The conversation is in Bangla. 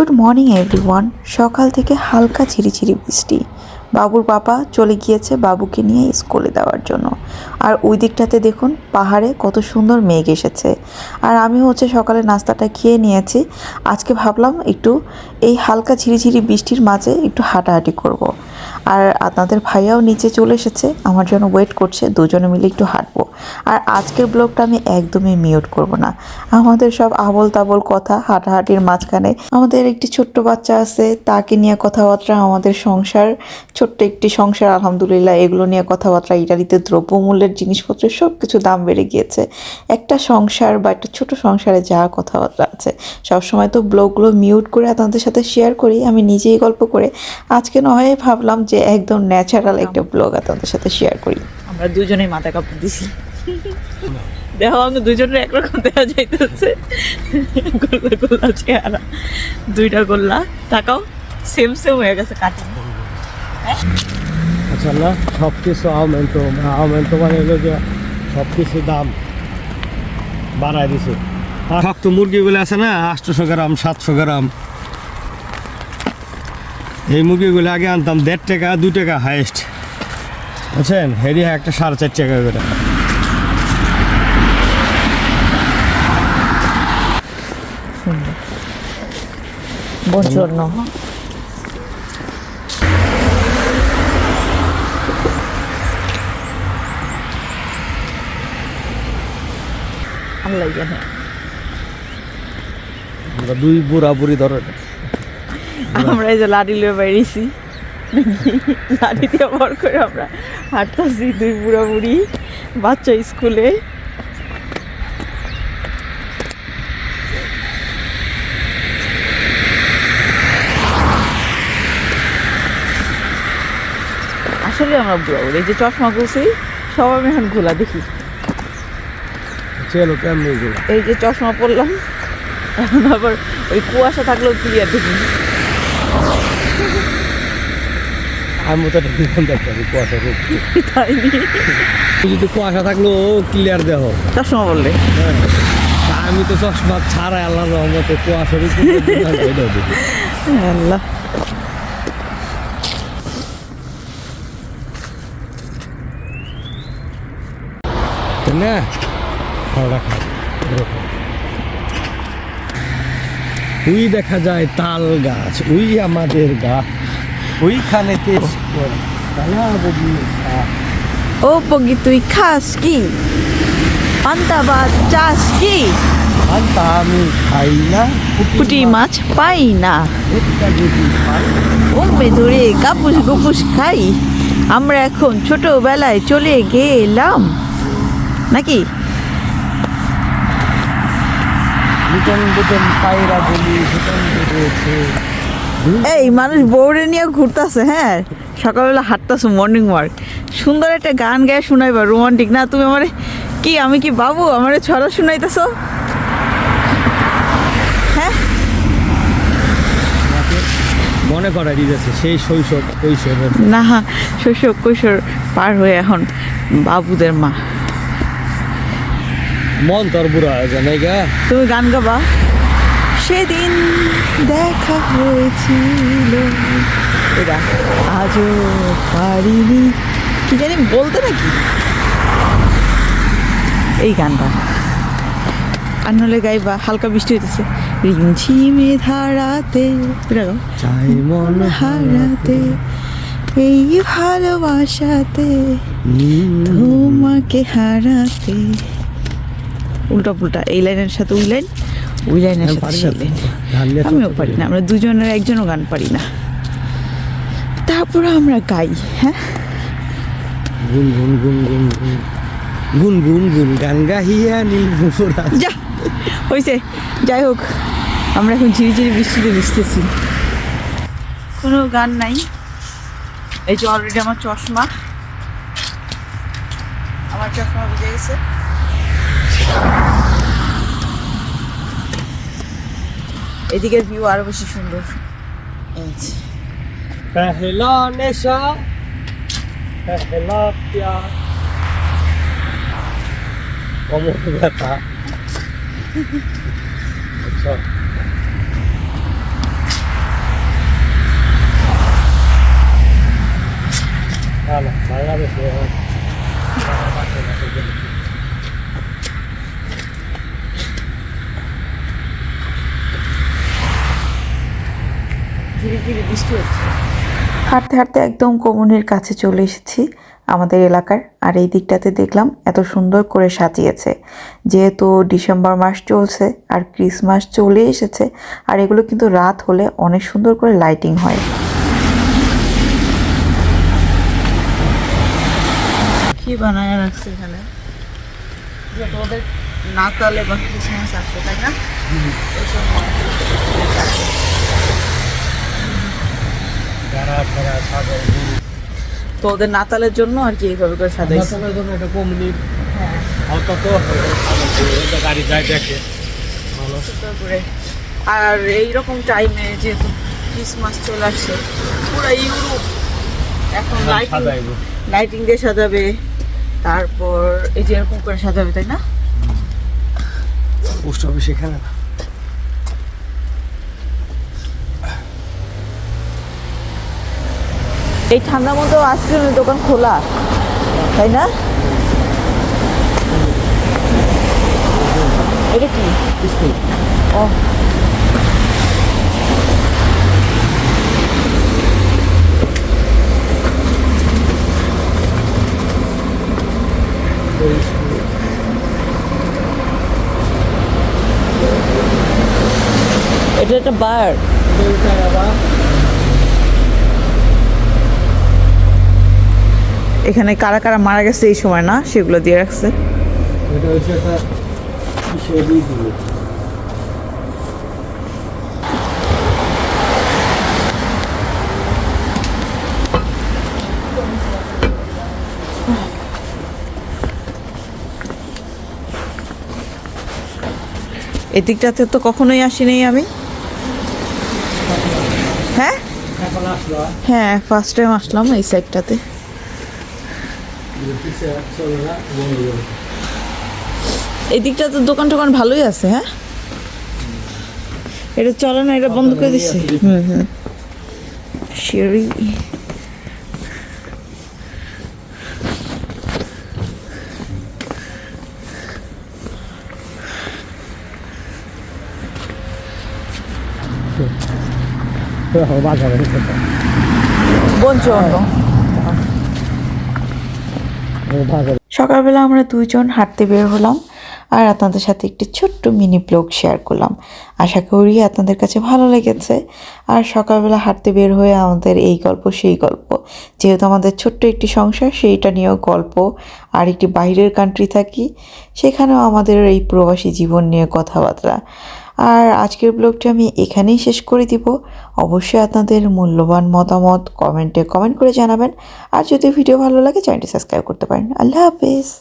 গুড মর্নিং এভরিওয়ান সকাল থেকে হালকা ঝিরিঝিরি বৃষ্টি। বাবুর বাবা চলে গিয়েছে বাবুকে নিয়ে স্কুলে দেওয়ার জন্য। আর ওই দিকটাতে দেখুন, পাহাড়ে কত সুন্দর মেঘ এসেছে। আর আমি হচ্ছে সকালে নাস্তাটা খেয়ে নিয়েছি। আজকে ভাবলাম একটু এই হালকা ঝিরিঝিরি বৃষ্টির মাঝে একটু হাঁটাহাঁটি করব। আর আপনাদের ভাইয়াও নিচে চলে এসেছে, আমার জন্য ওয়েট করছে, দুজনে মিলে একটু হাঁটবো। আর আজকের ব্লগটা আমি একদমই মিউট করব না। আমাদের সব আবল তাবল কথা, হাঁটাহাঁটির মাঝখানে। আমাদের একটি ছোট্ট বাচ্চা আছে, তাকে নিয়ে কথাবার্তা, আমাদের সংসার, ছোট্ট একটি সংসার, আলহামদুলিল্লাহ, এগুলো নিয়ে কথাবার্তা, ইটালিতে দ্রব্যমূল্যের জিনিসপত্রের সব কিছু দাম বেড়ে গিয়েছে। একটা সংসার বা একটা ছোট সংসারে যা কথাবার্তা আছে, সবসময় তো ব্লগগুলো মিউট করে আপনাদের সাথে শেয়ার করি, আমি নিজেই গল্প করে। আজকে নয়, ভাবলাম যে একদম ন্যাচারাল একটা ব্লগ আপনাদের সাথে শেয়ার করি। আমরা দুজনেই মাথা কাপড় দিছি। দেখো আমাকে দুজনের একরকম দেখা যাইতেছে। গোল্লা গোল্লা চেহারা। দুইটা গোল্লা। তাকাও সেম সেম হয়ে গেছে কাটিং আচ্ছা না সব কিছু আউমেন্টো আউমেন্টো মানে হলো যে সব কিছু দাম বাড়ায় দিছে। আর শক্ত মুরগিগুলো আছে না আটশোশো গ্রাম সাতশো গ্রাম। এই মুরগিগুলো আগে আনতাম দেড় টাকা দু টাকা হাইস্ট বুঝছেন? হেরি একটা সাড়ে চার টাকা করে। Buongiorno. আমরা দুই বুড়া বুড়ি ধরে আমরা এই যে লাড়ি লিয়ে বেরিয়েছি। লাড়ি দিয়ে ভর করে আমরা হাঁটতেছি দুই বুড়া বুড়ি বাচ্চা স্কুলে। আসলে আমরা বুড়া বুড়ি এই যে চশমা খুলছি সব আমি এখন ঘোলা দেখি। চলো কেমন এগুলো এই যে চশমা পরলাম এখন আবার ওই কুয়াশা থাকলেও ক্লিয়ার দেখি। আমি তো দেখতে কুয়াশা তাই? যদি কুয়াশা থাকলেও ক্লিয়ার দেহ। চশমা বললে আমি তো চশমা ছাড়া আল্লাহ রহমতে কুয়াশার আল্লাহ। না ওই দেখা যায় তাল গাছ ওই আমাদের গাছ ওইখানে ও পগি তুই খাস কি? পান্তা ভাত চাস কি? আমি খাই না পুটি মাছ পাই না। ওমে ধরে কাপুস গুপুস খাই। আমরা এখন ছোটবেলায় চলে গেলাম। নাকি? বুটন বুটন পায়রা বলি বুটন রয়েছে এই মানুষ বউরে নিয়ে ঘুরতেছে হ্যাঁ? সকালবেলা হাঁটতেছে মর্নিং ওয়ার্ক সুন্দর একটা গান গায়ে শোনাইবা রোমান্টিক না তুমি আমারে কি আমি কি বাবু? আমার ছড়া শুনাইতেছো? হ্যাঁ? মনে করা দিতেছে সেই শৈশব কৈশোরের না শৈশব কৈশোর পার হয়ে এখন বাবুদের মা। মন তোর বুড়া যায় নাইগা তুমি গান গাবা। সেদিন দেখা হয়েছিল। এরা আজও পারিনি। কি জানি বলতে নাকি? এই গানটা। আর গাইবা হালকা বৃষ্টি হইতেছে। রিমঝিমে ধারাতে চাই মন হারাতে এই ভালোবাসাতে তোমাকে হারাতে। উল্টা পুল্টা এই লাইনের সাথে ওই লাইন। ওই লাইনের আমি সাথে। লাইন আমিও পারি না। আমরা দুজনের একজনও গান পারি না। তারপরে আমরা গাই হ্যাঁ? গুন গুন গুন গুন গুন। গুন গুন গুন গান গাহিয়া নীল যা হয়েছে যাই হোক আমরা এখন ঝিরিঝিরি বৃষ্টিতে ভিজতেছি। কোনো গান নাই। এই যে অলরেডি আমার চশমা। আমার চশমা ভিজে গেছে। এদিকের ভিউ আরও বেশি সুন্দর। পহলা নেশা পহলা প্যার অমর ব্যথা আচ্ছা। ধীরে ধীরে বৃষ্টি হচ্ছে। হাঁটতে হাঁটতে একদম কমনের কাছে চলে এসেছি আমাদের এলাকার আর এই দিকটাতে দেখলাম এত সুন্দর করে সাজিয়েছে। যেহেতু ডিসেম্বর মাস চলছে আর ক্রিসমাস চলে এসেছে আর এগুলো কিন্তু রাত হলে অনেক সুন্দর করে লাইটিং হয়। কি বানায় রাখছে এখানে? যে নাতালে বা ক্রিসমাস আসছে তাই না? তো ওদের নাতালের জন্য আর কি এইভাবে করে সাজাইছে। নাতালের জন্য অত তো গাড়ি যায় দেখে। আর এইরকম টাইমে যেহেতু ক্রিসমাস চলে আসছে পুরো ইউরোপ এখন লাইটিং লাইটিং দিয়ে সাজাবে তারপর এই যে এরকম করে সাজাবে তাই না? পোস্ট অফিস এখানে না? এই ঠান্ডার মতো আইসক্রিমের দোকান খোলা তাই না? এটা কি? ও। এটা একটা বার এখানে কারা কারা মারা গেছে এই সময় না? সেগুলো দিয়ে রাখছে। এদিকটাতে তো কখনোই আসিনি আমি। হ্যাঁ? হ্যাঁ ফার্স্ট টাইম আসলাম এই সাইডটাতে এই দিকটাতে দোকান টোকান ভালোই আছে হ্যাঁ? এটা চলে না এটা বন্ধ করে দিচ্ছে। হুম হুম। সিঁড়ি। বাজারে। বঞ্চন বাজারে সকালবেলা আমরা দুইজন হাঁটতে বের হলাম আর আপনাদের সাথে একটি ছোট্ট মিনি ব্লগ শেয়ার করলাম। আশা করি আপনাদের কাছে ভালো লেগেছে। আর সকালবেলা হাঁটতে বের হয়ে আমাদের এই গল্প, সেই গল্প। যেহেতু আমাদের ছোট্ট একটি সংসার, সেইটা নিয়েও গল্প। আর একটি বাইরের কান্ট্রি থাকি, সেখানেও আমাদের এই প্রবাসী জীবন নিয়ে কথাবার্তা। আর আজকের ব্লগটি আমি এখানেই শেষ করে দিব। অবশ্যই আপনাদের মূল্যবান মতামত কমেন্টে কমেন্ট করে জানাবেন। আর যদি ভিডিও ভালো লাগে, চ্যানেলটি সাবস্ক্রাইব করতে পারেন। আল্লাহ হাফেজ।